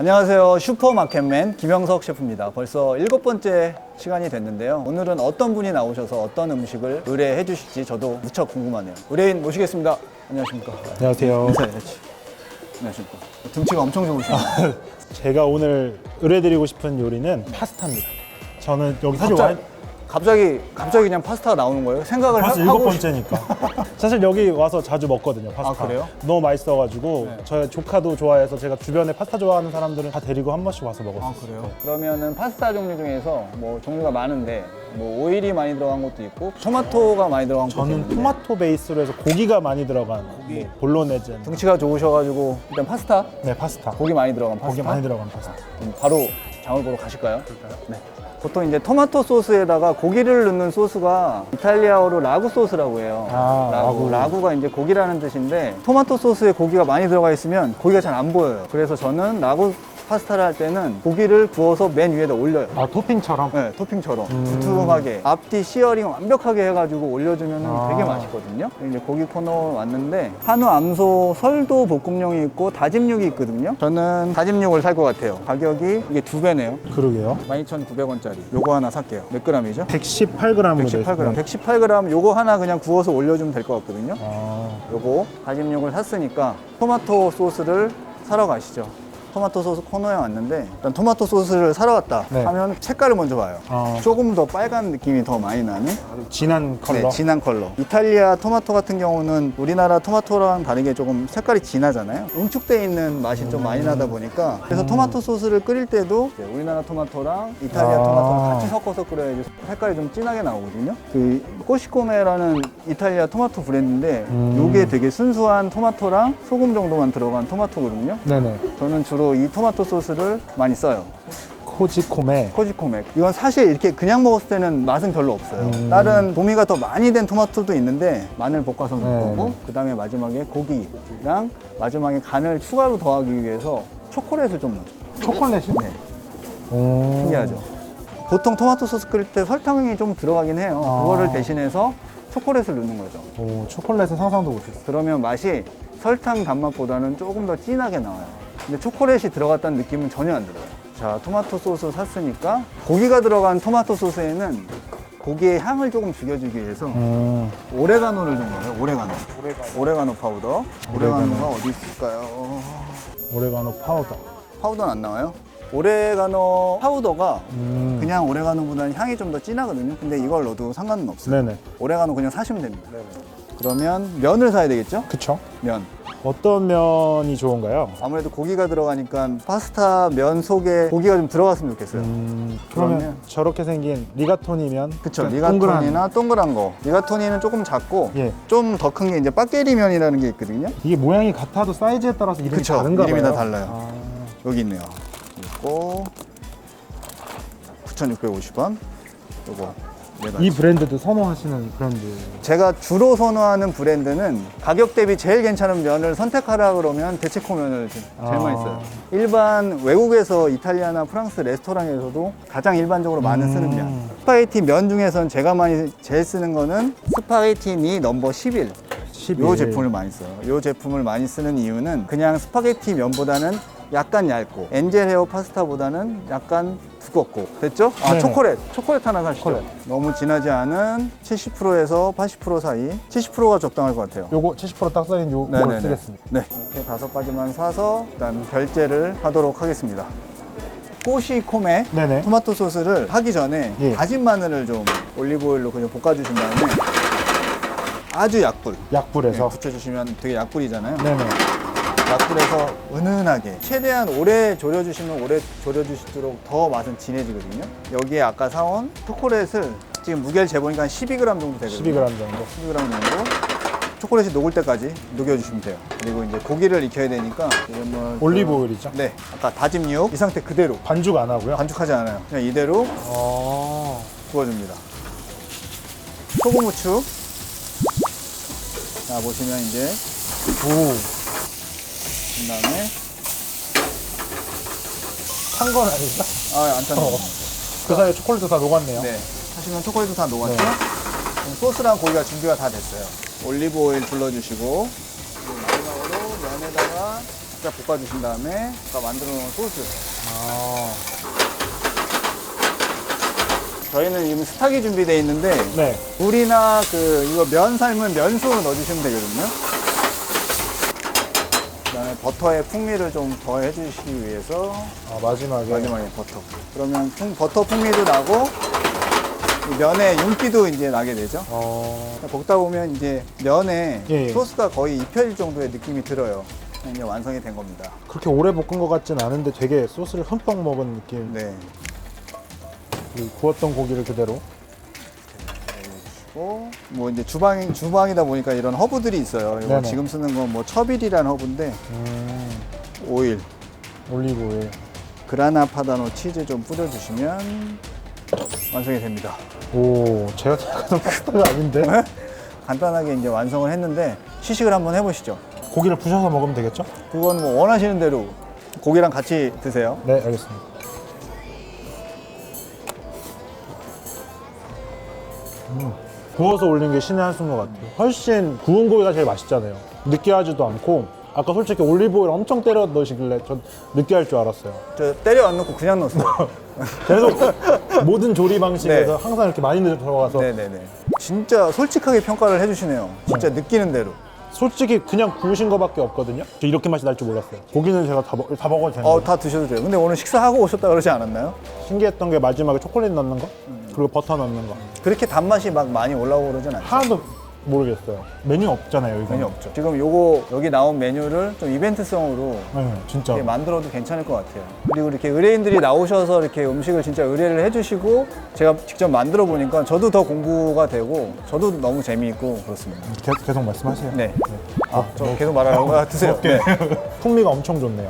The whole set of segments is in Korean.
안녕하세요. 슈퍼마켓맨 김영석 셰프입니다. 벌써 일곱 번째 시간이 됐는데요. 오늘은 어떤 분이 나오셔서 어떤 음식을 의뢰해 주실지 저도 무척 궁금하네요. 의뢰인 모시겠습니다. 안녕하십니까. 안녕하세요. 인사해야지. 안녕하십니까. 등치가 엄청 좋으시네요. 제가 오늘 의뢰드리고 싶은 요리는 파스타입니다. 저는 여기 사실 와 갑자기, 갑자기, 갑자기 그냥 파스타가 나오는 거예요? 생각을 벌써 하, 일곱 고 번째니까. 사실 여기 와서 자주 먹거든요, 파스타. 아, 그래요? 너무 맛있어가지고 네. 저희 조카도 좋아해서 제가 주변에 파스타 좋아하는 사람들은 다 데리고 한 번씩 와서 먹었어요. 아 그래요? 그러면은 파스타 종류 중에서 뭐 종류가 많은데 뭐 오일이 많이 들어간 것도 있고 토마토가 많이 들어간 것도 저는 있는데 토마토 베이스로 해서 고기가 많이 들어간 뭐 볼로네즈. 등치가 좋으셔가지고 일단 파스타 네, 파스타. 고기 많이 들어간 파스타 고기 많이 들어간 파스타. 그럼 바로 장을 보러 가실까요? 네. 보통 이제 토마토 소스에다가 고기를 넣는 소스가 이탈리아어로 라구 소스라고 해요. 아, 라구. 라구. 라구 가 이제 고기라는 뜻인데 토마토 소스에 고기가 많이 들어가 있으면 고기가 잘 안 보여요. 그래서 저는 라구 파스타를 할 때는 고기를 구워서 맨 위에다 올려요. 아, 토핑처럼? 네, 토핑처럼 음. 두툼하게 앞뒤 시어링 완벽하게 해가지고 올려주면 아. 되게 맛있거든요. 이제 고기 코너 왔는데 한우 암소 설도 볶음용이 있고 다짐 육이 있거든요. 저는 다짐 육을 살 것 같아요. 가격이 이게 두 배네요. 그러게요. 12,900원짜리. 요거 하나 살게요. 몇 g이죠? 118g으로 118g. 118g 요거 하나 그냥 구워서 올려주면 될 것 같거든요. 아, 요거 다짐 육을 샀으니까 토마토 소스를 사러 가시죠. 토마토 소스 코너에 왔는데 일단 토마토 소스를 사러 왔다 네. 하면 색깔을 먼저 봐요. 아. 조금 더 빨간 느낌이 더 많이 나는 진한 컬러. 네, 진한 컬러. 이탈리아 토마토 같은 경우는 우리나라 토마토랑 다르게 조금 색깔이 진하잖아요. 응축돼 있는 맛이 좀 많이 나다 보니까 그래서 토마토 소스를 끓일 때도 이제 우리나라 토마토랑 이탈리아 아. 토마토랑 같이 섞어서 끓여야지 색깔이 좀 진하게 나오거든요. 그 꼬시코메라는 이탈리아 토마토 브랜드인데 음. 이게 되게 순수한 토마토랑 소금 정도만 들어간 토마토거든요. 네네. 저는 주로 이 토마토 소스를 많이 써요. 코지코메. 코지코맥. 이건 사실 이렇게 그냥 먹었을 때는 맛은 별로 없어요. 음. 다른 도미가 더 많이 된 토마토도 있는데 마늘 볶아서 넣은 네, 거고 네. 그 다음에 마지막에 고기랑 마지막에 간을 추가로 더하기 위해서 초콜릿을 좀 넣어요. 초콜릿이? 네, 오. 신기하죠. 보통 토마토 소스 끓일 때 설탕이 좀 들어가긴 해요. 아. 그거를 대신해서 초콜릿을 넣는 거죠. 오, 초콜릿은 상상도 못했어. 그러면 맛이 설탕 단맛보다는 조금 더 진하게 나와요. 근데 초콜릿이 들어갔다는 느낌은 전혀 안 들어요. 자, 토마토 소스 샀으니까 고기가 들어간 토마토 소스에는 고기의 향을 조금 죽여주기 위해서 음. 오레가노를 좀 넣어요. 오레가노. 오레가노 파우더. 오레가노. 오레가노가 어디 있을까요? 오레가노 파우더. 파우더는 안 나와요? 오레가노 파우더가 음. 그냥 오레가노보다는 향이 좀 더 진하거든요. 근데 이걸 넣어도 상관은 없어요. 네네. 오레가노 그냥 사시면 됩니다. 그러면 면을 사야 되겠죠? 그쵸. 면. 어떤 면이 좋은가요? 아무래도 고기가 들어가니까 파스타 면 속에 고기가 좀 들어갔으면 좋겠어요. 음, 그러면, 그러면- 저렇게 생긴 리가토니면 그쵸. 약간 리가토니나 동그란 거. 리가토니는 조금 작고 예. 좀 더 큰 게 이제 빠게리 면이라는 게 있거든요. 이게 모양이 같아도 사이즈에 따라서 이름이 그쵸. 다른가 이름이 봐요. 다 달라요. 아, 여기 있네요. 있고 9,650원. 요거. 네. 이 브랜드도 선호하시는 브랜드. 제가 주로 선호하는 브랜드는 가격 대비 제일 괜찮은 면을 선택하라 그러면 대체코 면을 제- 제일 아. 많이 써요. 일반 외국에서 이탈리아나 프랑스 레스토랑에서도 가장 일반적으로 쓰는 음. 면. 스파게티 면 중에선 제가 많이 제일 쓰는 거는 스파게티니 넘버 11. 11. 이 제품을 많이 써요. 이 제품을 많이 쓰는 이유는 그냥 스파게티 면보다는 약간 얇고 엔젤 헤어 파스타보다는 약간 두껍고 됐죠? 아 네네. 초콜릿 초콜릿 하나 사시죠. 초콜릿. 너무 진하지 않은 70%에서 80% 사이 70%가 적당할 것 같아요. 요거 70%딱 쌓인 요거 네네네. 쓰겠습니다. 네 이렇게 다섯 가지만 사서 일단 결제를 하도록 하겠습니다. 꼬시코메 네네. 토마토 소스를 하기 전에 예. 다진 마늘을 좀 올리브오일로 그냥 볶아주신 다음에 아주 약불 약불에서. 네, 붙여주시면 되게 약불이잖아요. 네네. 약불에서 은은하게 최대한 오래 졸여주시면 오래 졸여주실수록 더 맛은 진해지거든요. 여기에 아까 사온 초콜릿을 지금 무게를 재보니까 한 12g 정도 되거든요. 12g 정도. 12g 정도. 초콜릿이 녹을 때까지 녹여주시면 돼요. 그리고 이제 고기를 익혀야 되니까 이름을 올리브 오일이죠. 네, 아까 다짐 육 이 상태 그대로 반죽 안 하고요. 반죽하지 않아요. 그냥 이대로 아. 구워줍니다. 소금 후추. 자 보시면 이제 오. 그 다음에 탄 건 아닌가? 아 안 탔네. 어. 그 사이에 초콜릿도 다 녹았네요. 네. 하시면 초콜릿도 다 녹았죠? 네. 그럼 소스랑 고기가 준비가 다 됐어요. 올리브 오일 둘러주시고 그리고 마지막으로 면에다가 살짝 볶아주신 다음에 아까 만들어 놓은 소스. 아, 저희는 지금 스탁이 준비되어 있는데 네. 물이나 그 이거 면 삶은 면수 넣어주시면 되거든요. 그다음에 버터의 풍미를 좀 더 해 주시기 위해서 아, 마지막에. 마지막에 버터. 그러면 풍- 버터 풍미도 나고 이 면의 윤기도 이제 나게 되죠. 어, 볶다 보면 이제 면에 예, 예. 소스가 거의 입혀질 정도의 느낌이 들어요. 이제 완성이 된 겁니다. 그렇게 오래 볶은 것 같진 않은데 되게 소스를 흠뻑 먹은 느낌. 네. 그 구웠던 고기를 그대로. 고, 뭐 이제 주방 주방이다 보니까 이런 허브들이 있어요. 이거 네네. 지금 쓰는 건 뭐 처빌이라는 허브인데 음, 오일, 올리브 오일. 그라나 파다노 치즈 좀 뿌려주시면 완성이 됩니다. 오, 제가 생각하던 파스타가 아닌데? 간단하게 이제 완성을 했는데 시식을 한번 해보시죠. 고기를 부셔서 먹으면 되겠죠? 그건 뭐 원하시는 대로 고기랑 같이 드세요. 네, 알겠습니다. 구워서 올린 게 신의 한 수인 것 같아요. 훨씬 구운 고기가 제일 맛있잖아요. 느끼하지도 않고 아까 솔직히 올리브 오일 엄청 때려 넣으시길래 전 느끼할 줄 알았어요. 저 때려 안 넣고 그냥 넣었어요. 계속 모든 조리 방식에서 네. 항상 이렇게 많이 들어가서 네네네. 진짜 솔직하게 평가를 해주시네요. 진짜 느끼는 대로. 솔직히 그냥 구우신 거밖에 없거든요. 저 이렇게 맛이 날 줄 몰랐어요. 고기는 제가 다, 먹, 다 먹어도 되는데 어, 다 드셔도 돼요. 근데 오늘 식사하고 오셨다 그러지 않았나요? 신기했던 게 마지막에 초콜릿 넣는 거 그리고 버터 넣는 거 그렇게 단맛이 막 많이 올라오고 그러진 않죠. 하나도 모르겠어요. 메뉴 없잖아요, 이거. 메뉴 없죠. 지금 요거 여기 나온 메뉴를 좀 이벤트성으로 네, 진짜. 이렇게 만들어도 괜찮을 것 같아요. 그리고 이렇게 의뢰인들이 나오셔서 이렇게 음식을 진짜 의뢰를 해주시고 제가 직접 만들어 보니까 저도 더 공부가 되고 저도 너무 재미있고 그렇습니다. 계- 계속 말씀하세요. 네. 아, 저 계속 말하라고 아, 드세요. 오케이. 네. 풍미가 엄청 좋네요.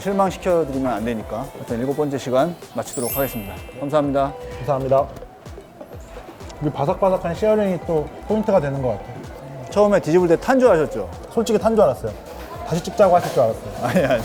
실망시켜드리면 안 되니까 일단 일곱 번째 시간 마치도록 하겠습니다. 감사합니다. 감사합니다. 이 바삭바삭한 시어링이 또 포인트가 되는 것 같아요. 처음에 뒤집을 때 탄 줄 아셨죠? 솔직히 탄 줄 알았어요. 다시 찍자고 하실 줄 알았어요. 아니 아니.